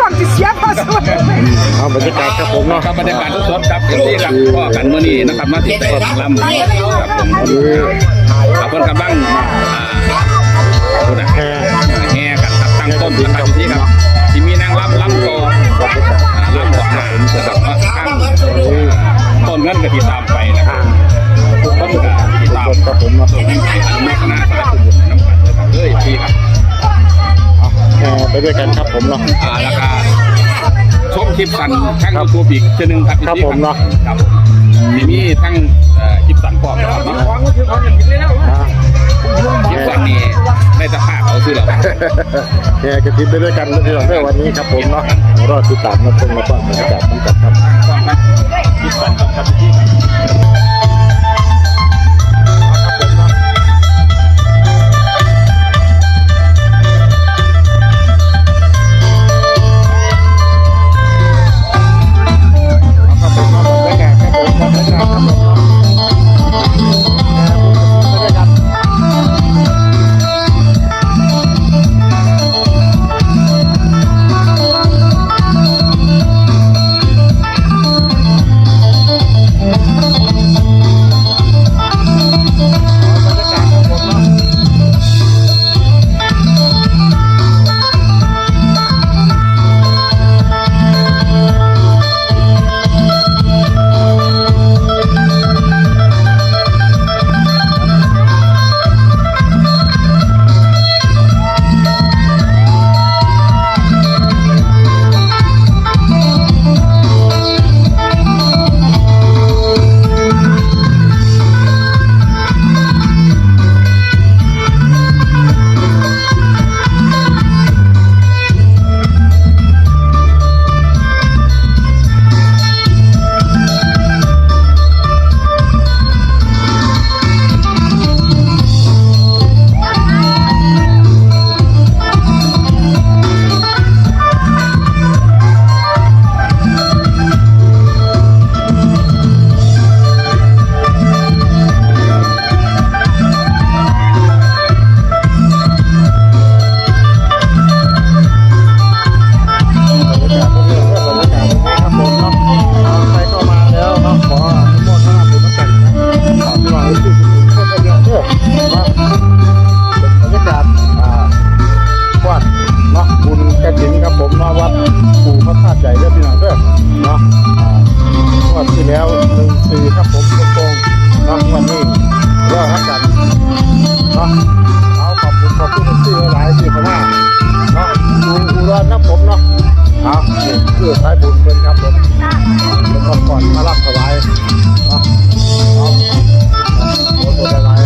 ก่อนจะเสียภาษาเอาบรรยากาศครับผมเนาะครับบรรยากาศสดๆครับเอฟซีครับพ่อกันเมื่อนี้นะครับมาติดต่อลำครับผมขอันนี้ครับเพิ่นกำลังอ่าพูดนะแห่กันครับตั้งต้นนะครับที่ครับที่มีนางรำรำก่ออ่ารำก่อนนะครับมาตั้งต้นเงินก็ติดตามไป ด้วยกันครับผมเนาะ อ่าแล้วก็ชมคลิปสันทั้งยูทูบอีกเช่นหนึ่งครับครับผมเนาะ ครับที่มีทั้งเอ่อคลิปสันพร้อมนะครับเนาะอ่าคลิปสันนี่ได้จะฆ่าเขาซื้อหรอวะแค่กระติบไปด้วยกันที่เราได้วันนี้ครับผมเนาะรอติดตามมาชมมาฟังบรรยากาศนี้กันครับ คลิปสันครับพี่ เอานี่คือสายบุญเป็นครับผมแล้วก็ก่อนมารับถวายเนาะเอาโอ้โหอะไรเ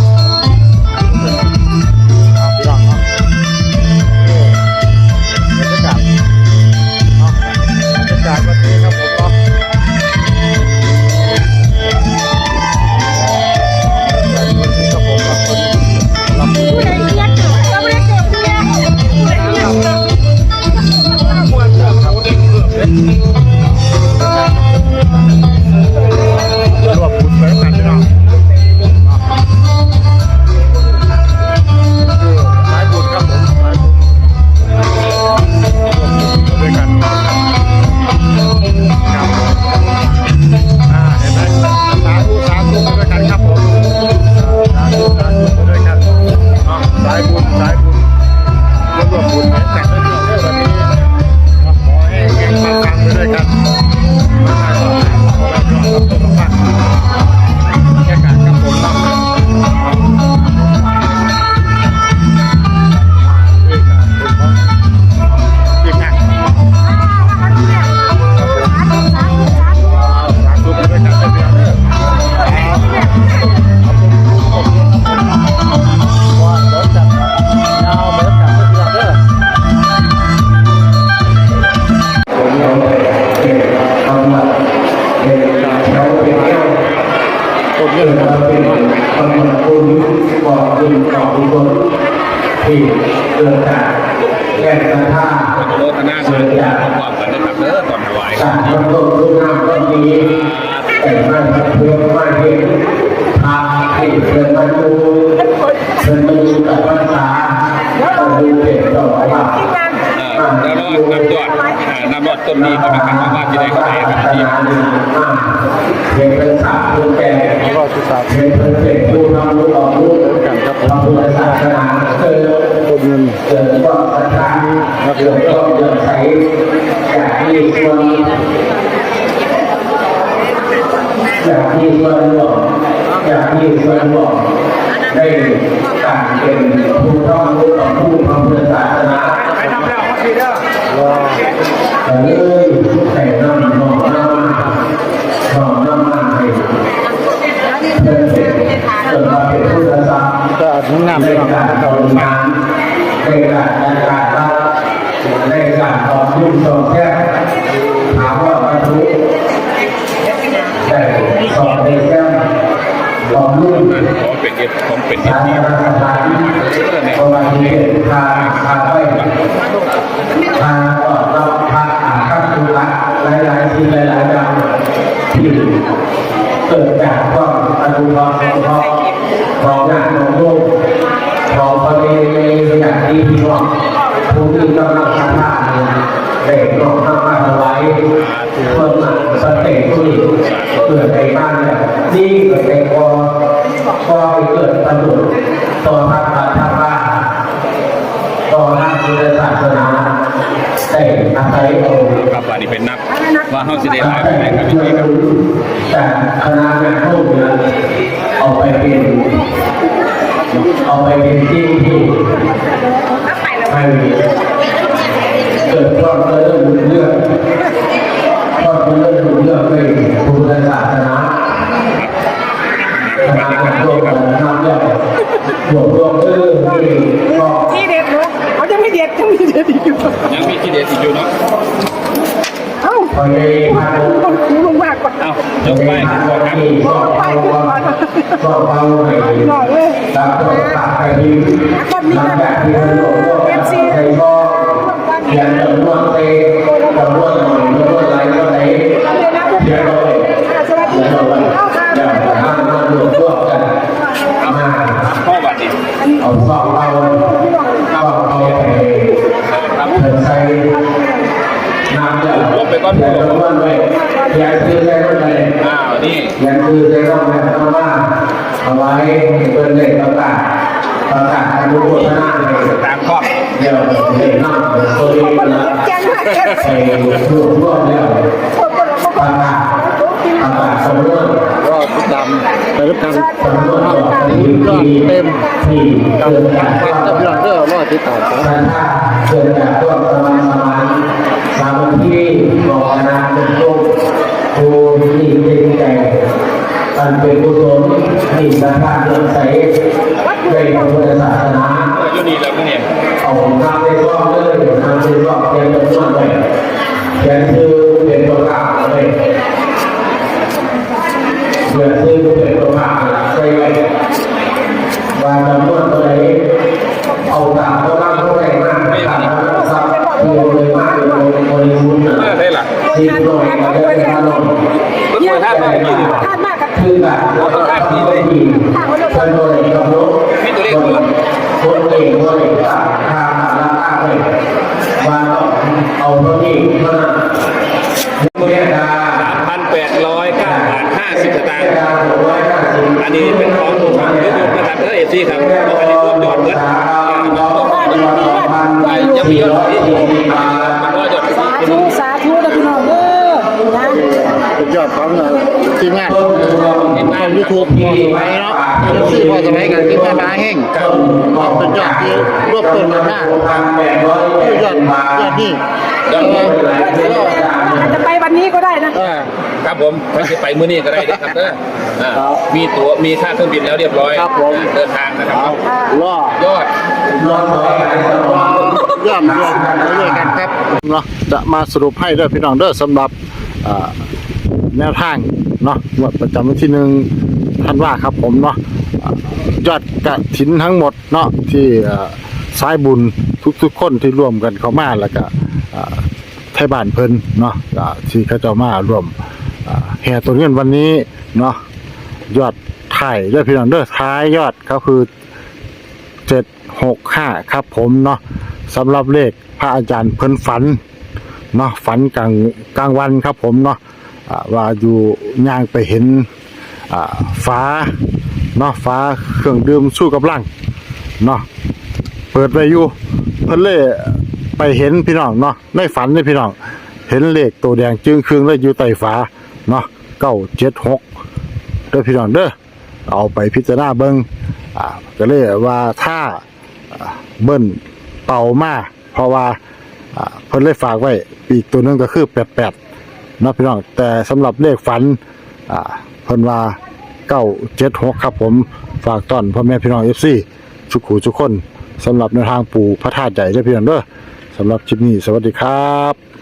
แก่ศรัทธาโลทนาเชิญประกอบกันนะครับเด้อก่อนถวายสร้างต้นต้นต้นน้ำต้นนี้แต่มาเพื่อมาเห็นทาให้เพื่อนมาดูเพื่อนมาดูกับภาษาก็ดูเด็กต่อว่าเออแล้วก็นับยอดอ่านับยอดต้นนี้ก็นะครับว่าจะได้เท่าไหร่ครับพี่เห็นเป็นสาเป็นแก่รอดที่สามเห็นเป็นเป็นผู้นำรู้ต่อรู้กันครับพระพุทธศาสนาเกิดต้นเงินเกิ ดก็ศรัทธาเกิดก็เกิดใสอยากมีส่วนอยากมีส่วนร่วมอยากมีส่วนร่วมได้การเป็นผู้ต้องรู้ต่อผู้พระพุทธศาสนารอแต่เลยแต่น้ำหอมน้ำมันหอมน้ำมันให้เพื่อนเป็นจนมาเป็นผู้ศาสนาก็ทั้งงามในพี่อการทำงานในการ เกิดจากความอนุภาพของพ่อของงานของลูกของประเพณีอย่างที่พี่น้องผู้ที่กำลังทำงานเด็กน้องทำมาถวายเพื่อมาสเตจที่เกิดในบ้านเนี่ยนี่เกิดในกอ ก็เกิดประโยชน์ต่อทางการทำงานต่อทางพุทธศาสนาแต่อาศัยเอาครับว่านี่เป็นนับว่าเฮาสิได้หลายไปไหนครับพี่ครับแต่คณะงานพวกนี้เอาไปเป็นเอาไปเป็นที่ที่ให้ ยกไปขึ้นก่อนครับที่ก็เอาก็เอาให้หน่อยเว้ยตามตัวตามไปดีหลังจากที่มันลงก็ใครก็เขียนจำนวนเตจำนวนหน่อยจำนวนอะไรก็ไหนเขียนเอาไว้สวัสดีเขียนค่ะเอาไว้เข้าค่ะอย่าทำมารวมรวมกันมาพ่อบัดนี้เอาซองเอาเอาเอาไปเถิดใส่น้ำเดือดเขียนจำนวนไว้เขียนชื่อใส่ลงไป อ้าวนี่ ยัง คือได้ต้องแม่ต้องว่าเอาไว้เป็นเด็กประกาศประกาศอนุโมทนาเลยตามครอบเดี๋ยวเด็กน้องโซลีนะแจ้งมาแจ้งไปรวบรวมแล้วประกาศประกาศสำนวนรอดที่สามไปรับกันสำนวนต่อที่ที่เต็มที่เกิดจากความถ้าพี่น้องเด้อรอดที่สามศรัทธาเกิดจากความสมาสมานสามัคคีบอกอนาคตลูกผู้ที่เป็นใจอัน ม่ดีท่านโดยกำหนดคนเองด้วยทางทางราคางเลยว่าเอาเท่านี้เท่านั้นเมื่อดาพันแปดร้อยเก้าบาทห้าสิบสตางค์อันนี้เป็นของถูกของยุคนะครับเอซี่ครับเพราะอันนี้รวมยอดเงินยังมียอดที่สี่สิบบาสาธุสาธุนะพี่น้องเด้อนะสุดยอดของเอ่อทีมงาน ต้นรวมงานยูทูบพอสมัยเนาะที่พอสมัยกันที่มาบ้าแห้งเป็นยอดที่รวบต้นกันหน้าพันแปดร้อยคือยอดยอดนี่ยอดเอเงินออาจจะไปวันนี้ก็ได้นะเออครับผมไม่ใช่ไปมื้อนี้ก็ได้นะครับเด้ออ่าครับมีตั๋วมีค่าเครื่องบินแล้วเรียบร้อยครับผม เดินทางนะครับเอาล่อยอดรอต่อไปสมองย่อมรวมกันเรื่อยๆกันครับเนาะจะมาสรุปให้เด้อพี่น้องเด้อสำหรับอ่าแนวทาง เนาะงวดประจำวันที่หนึ่งท่านว่าครับผมเนาะยอดกระถินทั้งหมดเนาะที่สายบุญทุกๆคนที่ร่วมกันเข้ามาแล้วก็ไทยบ้านเพิ่นเนาะที่เขาเจะมาร่วมแห่ตัวเงินวันนี้เนาะยอดไทยเด้อพี่น้องเด้อท้ายยอดก็คือเจ็ดหกห้าครับผมเนาะสำหรับเลขพระอาจารย์เพิ่นฝันเนาะฝันกลางกลางวันครับผมเนาะ ว่าอยู่ย่างไปเห็นฟ้าเนาะฟ้าเครื่องดื่มสู้กับลังเนาะเปิดไว้อยู่เพิ่นเลยไปเห็นพี่น้องเนาะในฝันเลยพี่น้องเห็นเลขตัวแดงจึงเครึ่องเลยอยู่ใต้ฟ้าเนาะเก้าเจ็ดหกเด้อพี่น้องเด้อเอาไปพิจารณาเบิ่งอ่าก็เลยว่าถ้าเบิ้ลเป่ามาเพราะว่าเพิ่นเลยฝากไว้อีกตัวนึงก็คือแปดแปด นาะพี่น้องแต่สำหรับเลขฝันอ่าเพิ่นว่าเก้าเจ็ดหกครับผมฝากต้อนพ่อแม่พี่น้องเอฟซีทุกขู่ทุกคนสำหรับในวทางปู่พระธาตุใหญ่เด้อพี่น้องเด้อสำหรับคลิปนี้สวัสดีครับ